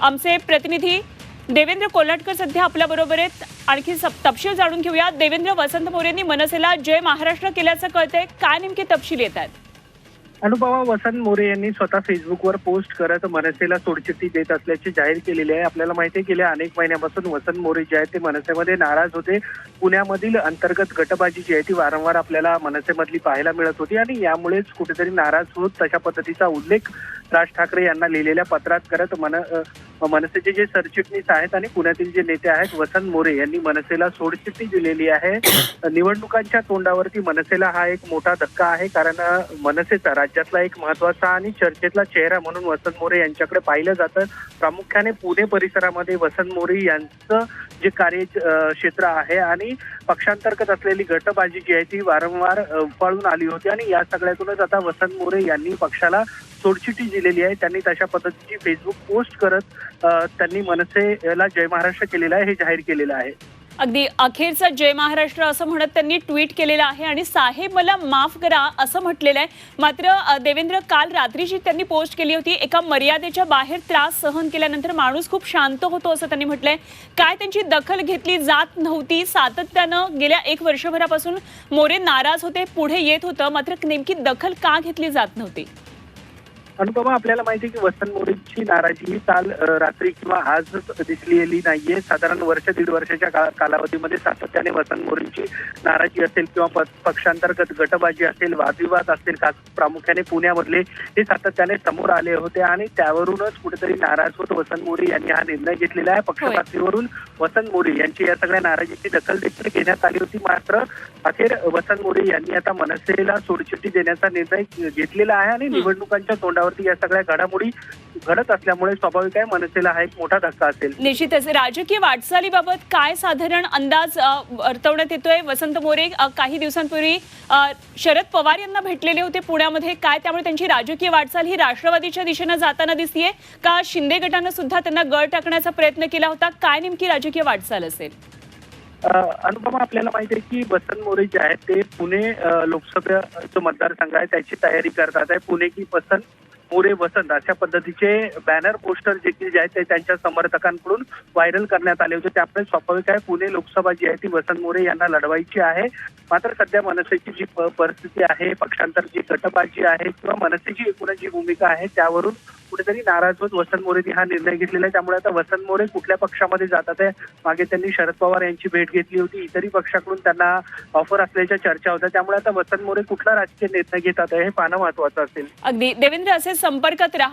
आमचे प्रतिनिधी देवेंद्र कोल्हाटकर सध्या आपल्याबरोबर आहेत. आणखी सप- तपशील जाणून घेऊया. देवेंद्र वसंत मोरेंनी मनसेला जय महाराष्ट्र केल्याचं कळतंय. काय नेमके तपशील येत आहेत? अनुभवा वसंत मोरे यांनी स्वतः फेसबुकवर पोस्ट करत मनसेला सोडचिठ्ठी देत असल्याचे जाहीर केलेले आहे. आपल्याला माहिती आहे गेल्या अनेक महिन्यापासून वसंत मोरे जे आहेत ते मनसेमध्ये नाराज होते. पुण्यामधील अंतर्गत गटबाजी जी आहे ती वारंवार आपल्याला मनसेमधली पाहायला मिळत होती आणि यामुळेच कुठेतरी नाराज होत तशा पद्धतीचा उल्लेख राज ठाकरे यांना लिहिलेल्या पत्रात करत मन मनसेचे जे सरचिटणीस आहेत आणि पुण्यातील जे नेते आहेत वसंत मोरे यांनी मनसेला सोडचिठ्ठी दिलेली आहे. निवडणुकांच्या तोंडावरती मनसेला हा एक मोठा धक्का आहे कारण मनसेचा राज्यातला एक महत्त्वाचा आणि चर्चेतला चेहरा म्हणून वसंत मोरे यांच्याकडे पाहिलं जातं. प्रामुख्याने पुणे परिसरामध्ये वसंत मोरे यांचं जे कार्य क्षेत्र आहे आणि पक्षांतर्गत असलेली गटबाजी जी आहे ती वारंवार उफाळून आली होती आणि या सगळ्यातूनच आता वसंत मोरे यांनी पक्षाला सोडचिठी दिलेली आहे. त्यांनी तशा पद्धतीची फेसबुक पोस्ट करत त्यांनी मनसेला जय महाराष्ट्र केलेला आहे हे जाहीर केलेलं आहे. अगदी अखेरचा जय महाराष्ट्र असं म्हणत त्यांनी ट्विट केलेलं आहे आणि साहेब मला माफ करा असं म्हटलेलं आहे. मात्र देवेंद्र काल रात्रीची त्यांनी पोस्ट केली होती एका मर्यादेच्या बाहेर त्रास सहन केल्यानंतर माणूस खूप शांत होतो असं त्यांनी म्हटलंय. काय त्यांची दखल घेतली जात नव्हती सातत्यानं गेल्या एक वर्षभरापासून मोरे नाराज होते पुढे येत होतं मात्र नेमकी दखल का घेतली जात नव्हती? अनुपमा आपल्याला माहिती आहे की वसंत मोरेंची नाराजी ही काल रात्री किंवा आज दिसलेली नाहीये. साधारण वर्ष दीड वर्षाच्या कालावधीमध्ये सातत्याने वसंत मोरेंची नाराजी असेल किंवा पक्षांतर्गत गटबाजी असेल वादविवाद असेल का प्रामुख्याने पुण्यामधले हे सातत्याने समोर आले होते आणि त्यावरूनच कुठेतरी नाराज होत वसंत मोरे यांनी हा निर्णय घेतलेला आहे. पक्षपातळीवरून वसंत मोरे यांची या सगळ्या नाराजीची दखल देखील घेण्यात आली होती. मात्र अखेर वसंत मोरे यांनी आता मनसेला सोडचिठ्ठी देण्याचा निर्णय घेतलेला आहे आणि निवडणुकांच्या तोंडावरती या सगळ्या घडामोडी घडत असल्यामुळे स्वाभाविक आहे मनसेला हा एक मोठा धक्का असेल. निश्चितच. राजकीय वाटचालीबाबत काय साधारण अंदाज वर्तवण्यात येतोय? वसंत मोरे काही दिवसांपूर्वी शरद पवार यांना भेटलेले होते पुण्यामध्ये. काय त्यामुळे त्यांची राजकीय वाटचाल ही राष्ट्रवादीच्या दिशेनं जाताना दिसतीये? का शिंदे गटानं सुद्धा त्यांना गळ टाकण्याचा प्रयत्न केला होता? काय नेमकी राजकीय वाटचाल असेल? अनुपमा आपल्याला माहिती आहे की वसंत मोरे जे आहेत ते पुणे लोकसभेचं मतदारसंघ आहे. त्याची तयारी करतात. आहे पुणे की पसंत मोरे वसंत अशा पद्धतीचे बॅनर पोस्टर देखील जे आहेत ते त्यांच्या समर्थकांकडून व्हायरल करण्यात आले होते. त्यामुळे स्वाभाविक आहे पुणे लोकसभा जी आहे ती वसंत मोरे यांना लढवायची आहे. मात्र सध्या मनसेची जी प- परिस्थिती आहे पक्षांतरची गटबाजी आहे किंवा मनसेची एकूणच जी भूमिका आहे त्यावरून कुठेतरी नाराज होत वसंत मोरेनी हा निर्णय घेतलेला आहे. त्यामुळे आता वसंत मोरे कुठल्या पक्षामध्ये जातात आहे? मागे त्यांनी शरद पवार यांची भेट घेतली होती. इतरही पक्षाकडून त्यांना ऑफर असल्याच्या चर्चा होत्या. त्यामुळे आता वसंत मोरे कुठला राजकीय निर्णय घेतात हे पाहणं महत्वाचं असेल. अगदी. देवेंद्र असे संपर्कात राहा.